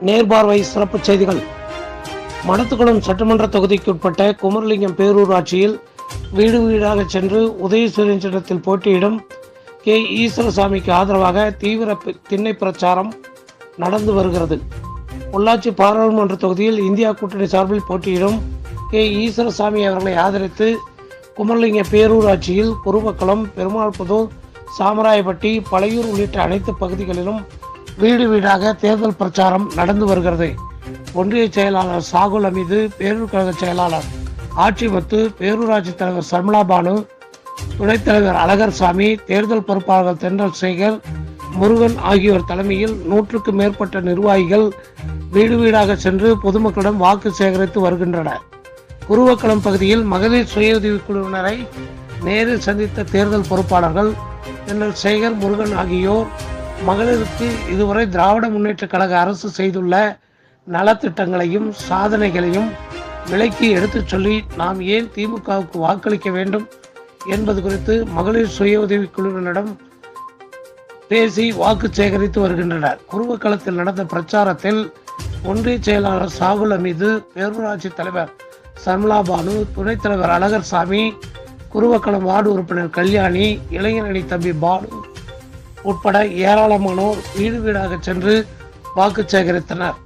நேர்பார்வை சிறப்பு செய்திகள். மடத்துக்குளம் சட்டமன்ற தொகுதிக்குட்பட்ட குமரலிங்கம் பேரூராட்சியில் வீடு வீடாக சென்று உதயசூரியன் சின்னத்தில் போட்டியிடும் கே. ஈஸ்வரசாமிக்கு ஆதரவாக தீவிர திண்ணை பிரச்சாரம் நடந்து வருகிறது. பொள்ளாச்சி பாராளுமன்ற தொகுதியில் இந்தியா கூட்டணி சார்பில் போட்டியிடும் கே. ஈஸ்வரசாமி அவர்களை ஆதரித்து குமரலிங்க பேரூராட்சியில் குருவக்குளம் பெருமாள்புதூர் சாமராயப்பட்டி பழையூர் உள்ளிட்ட அனைத்து பகுதிகளிலும் வீடு வீடாக தேர்தல் பிரச்சாரம் நடந்து வருகிறது. ஒன்றிய செயலாளர் சாகுல் அமீது பேரூர் கழக செயலாளர் ஆட்சிமத்து பேரூராட்சி தலைவர் சர்மலா பானு துணைத் தலைவர் அழகர்சாமி தேர்தல் பொறுப்பாளர்கள் தென்றல் சேகர் முருகன் ஆகியோர் தலைமையில் நூற்றுக்கும் மேற்பட்ட நிர்வாகிகள் வீடு வீடாக சென்று பொதுமக்களிடம் வாக்கு சேகரித்து வருகின்றனர். குருவக்களம் பகுதியில் மகளிர் சுய உதவிக் குழுவினரை நேரில் சந்தித்த தேர்தல் பொறுப்பாளர்கள் தென்றல் சேகர் முருகன் ஆகியோர் மகளிருக்கு இதுவரை திராவிட முன்னேற்றக் கழக அரசு செய்துள்ள நலத்திட்டங்களையும் சாதனைகளையும் விலைக்கு எடுத்துச் சொல்லி நாம் ஏன் திமுகவுக்கு வாக்களிக்க வேண்டும் என்பது குறித்து மகளிர் சுய உதவிக் குழுவினரிடம் பேசி வாக்கு சேகரித்து வருகின்றனர். குருவக்களத்தில் நடந்த பிரச்சாரத்தில் ஒன்றிய செயலாளர் சாகுல் அமீது பேரூராட்சி தலைவர் சர்மலா பானு துணைத் தலைவர் அழகர்சாமி குருவக்களம் வார்டு உறுப்பினர் கல்யாணி இளைஞரணி தம்பி பானு உட்பட ஏராளமானோர் வீடு வீடாக சென்று வாக்கு சேகரித்தனர்.